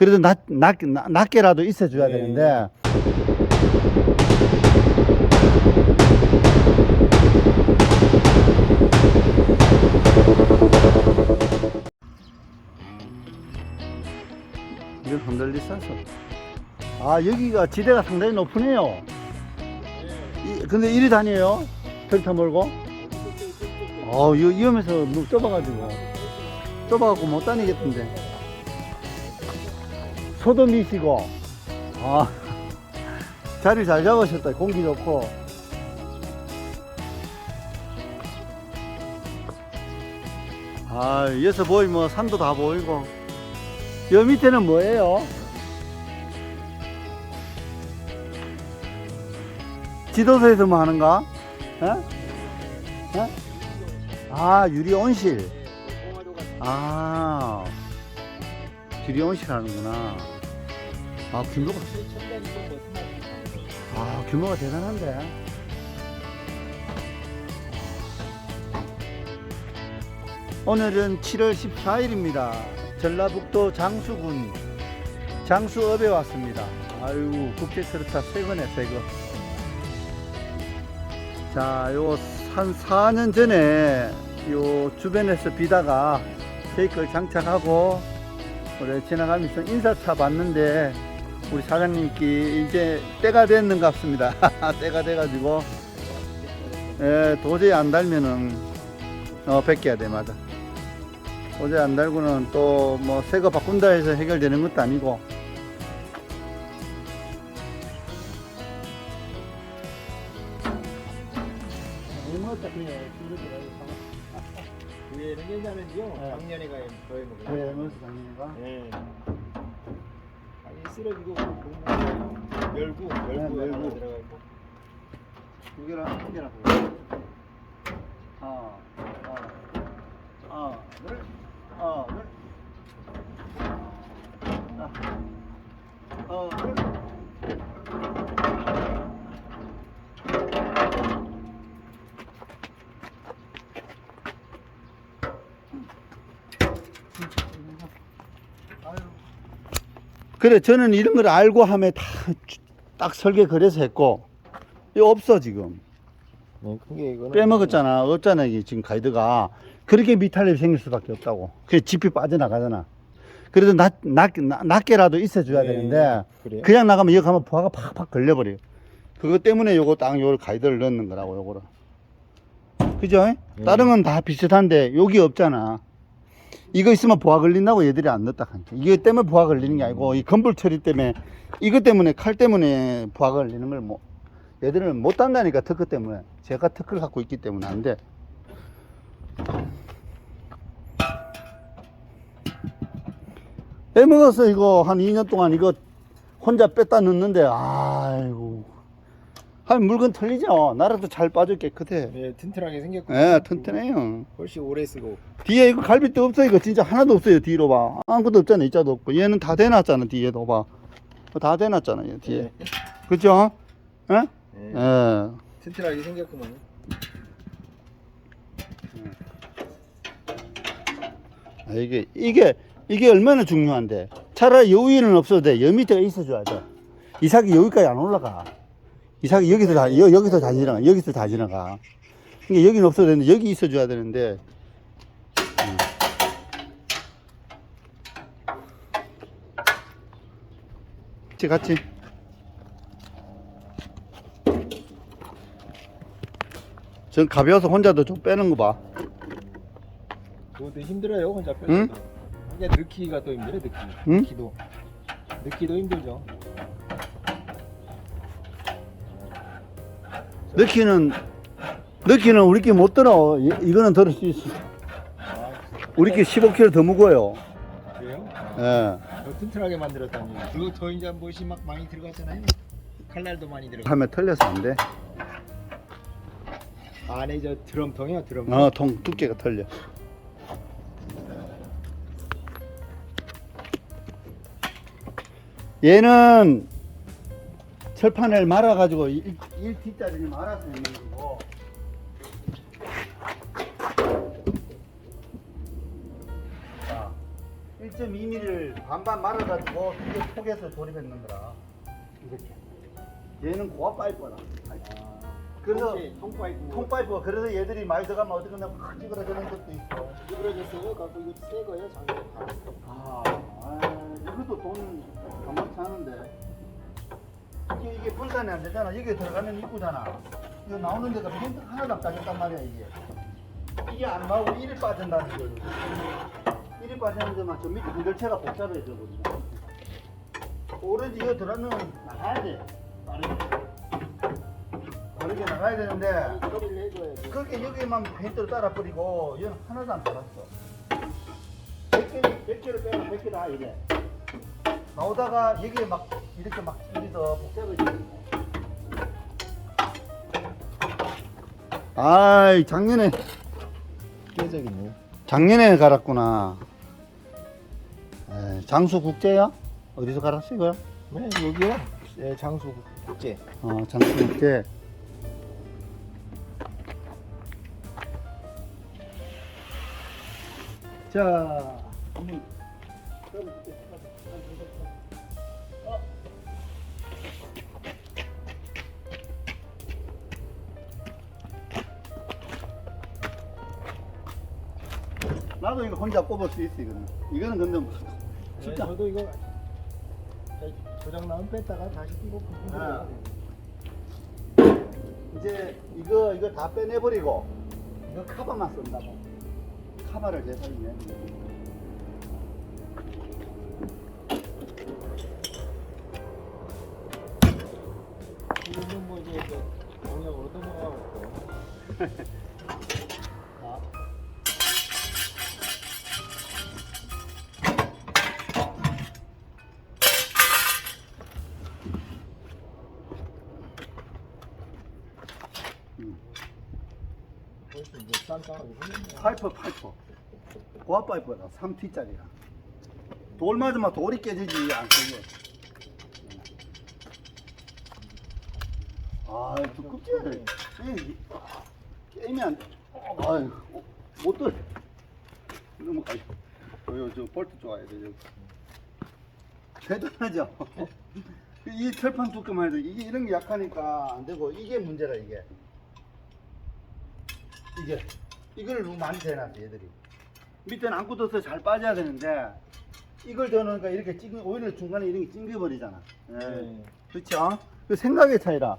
그래도 낮, 낮, 낮- 낮게라도 있어줘야 네. 되는데. 이건 흔들리 싸서. 아, 여기가 지대가 상당히 높으네요. 이, 근데 이리 다녀요? 벨타 몰고? 어, 이거 위험해서 너무 좁아가지고. 좁아갖고 못 다니겠던데. 소도 미시고. 아, 자리 잘 잡으셨다. 공기 좋고. 아, 여기서 보이면 뭐 산도 다 보이고. 여 밑에는 뭐예요? 지도서에서 뭐 하는가? 어? 어? 아, 유리 온실. 아, 유리 온실 하는구나. 아, 규모가, 아, 규모가 대단한데. 오늘은 7월 14일입니다. 전라북도 장수군 장수읍에 왔습니다. 아유, 국제트로타 새 거네, 새 거. 자, 요한 4년 전에 요 주변에서 비다가 케이크를 장착하고 우리 지나가면서 인사차 봤는데 우리 사장님께 이제 때가 됐는 것 같습니다. 때가 돼가지고 예, 도저히 안 달면은 어, 뺏겨야 돼, 맞아. 도저히 안 달고는 또 뭐 새 거 바꾼다 해서 해결되는 것도 아니고 왜 왜냐면요 네. 작년에 가요 저희 먹어요. 네, 작년에가 네. 그 공부 열고 열고 네, 하나 열고. 들어가고. 두 개랑 한 개랑 보여. 하나, 하나, 하나, 둘, 하나, 둘. 하나, 하나, 둘. 그래 저는 이런 걸 알고 하면 다딱 설계 그래서 했고 이거 없어 지금. 네, 그게 이거는 빼먹었잖아. 없잖아 이게 지금 가이드가. 그렇게 미탈립이 생길 수밖에 없다고. 그래 집이 빠져나가잖아. 그래도 낮, 낮, 낮- 낮게라도 있어줘야 네, 되는데 그래요? 그냥 나가면 여기 가면 부하가 팍팍 걸려버려요. 그것 때문에 요거 딱 요걸 가이드를 넣는 거라고 요거를. 그죠? 네. 다른 건 다 비슷한데 여기 없잖아 이거 있으면 부하 걸린다고 얘들이 안 넣었다 하니까 이거 때문에 부하 걸리는 게 아니고 이 건불 처리 때문에 이것 때문에 칼 때문에 부하 걸리는 걸 뭐 얘들은 못 단다니까 특허 때문에. 제가 특허를 갖고 있기 때문에 안돼. 빼먹었어 이거 한 2년 동안 이거 혼자 뺐다 넣는데 아이고 한 물건 털리죠. 나라도 잘 빠져 깨끗해 네 튼튼하게 생겼고 예 튼튼해요. 훨씬 오래 쓰고. 뒤에 이거 갈비뼈 없어 이거 진짜 하나도 없어요 뒤로 봐. 아무것도 없잖아 이자도 없고. 얘는 다 대놨잖아 뒤에도 봐 다 대놨잖아 얘 뒤에. 네. 그죠? 예? 네. 예. 튼튼하게 생겼구만 아, 이게 이게 이게 얼마나 중요한데. 차라리 요 위는 없어도 돼 여 밑에가 있어줘야 돼. 이삭이 여기까지 안 올라가 이삭이 여기서 다 여, 여기서 다 지나가 여기서 다 지나가. 그러니까 여기는 없어도 되는데 여기 있어 줘야 되는데. 음. 같이 같이. 전 가벼워서 혼자도 좀 빼는 거봐. 그것도 힘들어요 혼자 뺄 응? 때도 이게 넣기가 또 힘들어 넣기 응? 넣기도. 넣기도 힘들죠 넣기는 넣기는 우리끼리 못 들어. 이, 이거는 들을 수 있어. 아 우리끼리 15kg 더 무거워요. 그래요? 예. 더 튼튼하게 만들었다니. 그리고 더 이제 못이 막 많이 들어갔잖아요. 칼날도 많이 들어가 하면 털려서 안 돼. 안에 저 드럼통이요 드럼통. 어, 통 두께가 털려. 얘는 철판을 말아가지고 1T짜리 말아서 있는 거고 자, 1.2mm를 반반 말아가지고 이게 폭에서 조립했는 거라. 이렇게. 얘는 고압 파이프라. 그래서 통파이프 통파이프가 그래서 얘들이 많이 들어가면 어떻게 하면 확 찌그러지는 것도 있어. 찌그러졌어요. 갖고 이거 새 거예요, 장비. 아, 아 이것도 돈 만만치 않은데. 이게, 이게 분산이 안 되잖아. 여기 들어가면 입구잖아. 이거 나오는 데가 펜트 하나도 안 빠졌단 말이야, 이게. 이게 안 나오고 일이 빠진다는 거예요. 일이 빠지는데 막저 밑에 한결체가 복잡해져 버린다. 오렌지 이거 들어가면 나가야 돼. 빠르게. 빠르게 나가야 되는데. 그렇게 여기만 페인트를 따라 뿌리고 얘는 하나도 안 따랐어. 100개, 100개를 빼면 100개 다 이래. 나오다가 여기에 막 이렇게 막 여기서 복잡해지고. 아이 작년에 꾀적이네. 작년에 갈았구나. 에, 장수 국제야? 어디서 갈았어 이거야? 네, 여기요. 예, 장수 국제. 어 장수 국제. 자, 한번 나도 이거 혼자 꼽을 수 있어 이거는. 이거는 근데 뭐 진짜. 네, 저도 이거 조장 나면 뺐다가 다시 끼고 아. 이제 이거 이거 다 빼내버리고 이거 카바만 쓴다고. 카바를 제사이네. 이거는 뭐 이제 그 공약으로 넘어가고 파이프 파이프 고압 파이프다 3T짜리야. 돌 맞으면 돌이 깨지지 안 깨져. 아 두껍지 게임이 안돼. 아유 못 돌. 너무 아유 저, 저 볼트 돼 여기. 대단하죠? 이 철판 두께만 해도 이게 이런 게 약하니까 안 되고 이게 문제라 이게. 이게 이걸 너무 많이 대놨어 얘들이 밑에는 안 굳어서 잘 빠져야 되는데 이걸 대놓으니까 이렇게 찡 오히려 중간에 이런 게 찡겨버리잖아 예. 네. 그렇죠 그 생각의 차이라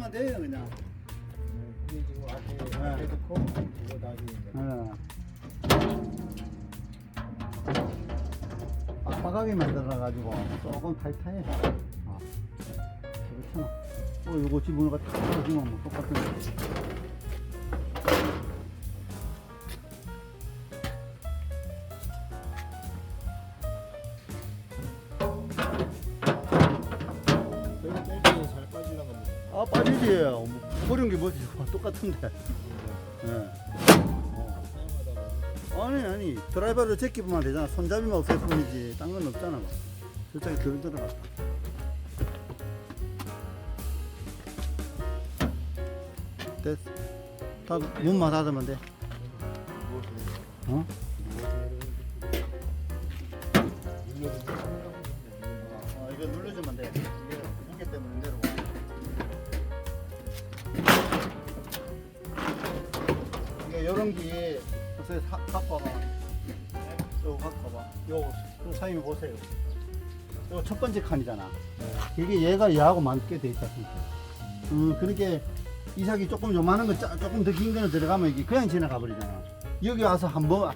넣으면 돼요 그냥 이게 지금 앞에 네. 앞에 넣고 이거 나중에 이제 어. 빡빡하게 만들어가지고 조금 타이트해. 아, 그렇잖아. 어, 이거 집어넣어가 탁 떨어지면 뭐 똑같은. 여 아, 빠지지. 뭐, 버린 게 뭐지? 똑같은데. 예. 어. 아니, 아니. 드라이버를 제끼면 되잖아. 손잡이만 없을 뿐이지. 딴 건 없잖아. 뭐. 저쪽에 덜 들어갔다. 됐어. 다 문만 닫으면 돼. 어? 요런 게 요새 사- 갖고 와봐. 요거 갖고 와봐. 요거 선생님이 보세요. 요거 첫 번째 칸이잖아. 이게 얘가 얘하고 맞게 돼 있다. 진짜. 음, 그러니까 이삭이 조금 요만한 거 짜- 조금 더 긴 거는 들어가면 이게 그냥 지나가 버리잖아. 여기 와서 한번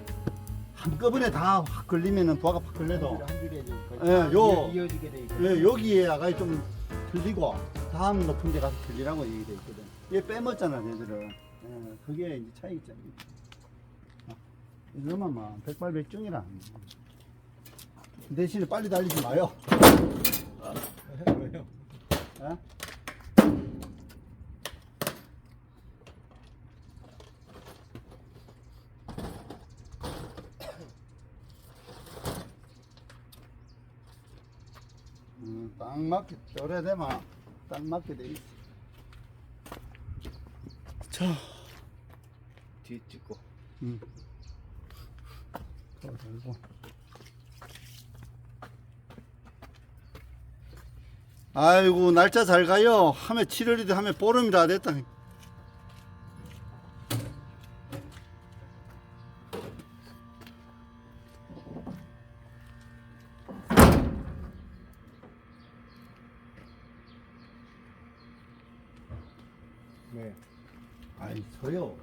한꺼번에 다 확 걸리면은 부하가 확 걸려도 한 줄에 좀 예, 요. 이어지게 돼 있고. 예, 여기에 아가 좀 틀리고 다음 높은 데 가서 틀리라고 얘기돼 있거든. 얘 빼먹잖아, 얘들은. 예, 그게 이제 차이점이. 이거만 막 백발백중이라. 대신에 빨리 달리지 마요. 왜요? 예? 음, 딱 맞게 오래되면 딱 맞게 돼 있어. 자, 뒤 찍고. 음. 더 들고. 아이고 날짜 잘 가요. 하면 7월이든 하면 보름이 다 됐다. 네. 아이 저요.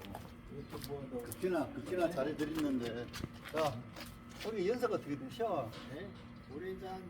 너. 극히나 극히나 잘해드리는데. 자, 여기 연석 어떻게 되셔? 네. 오렌지 한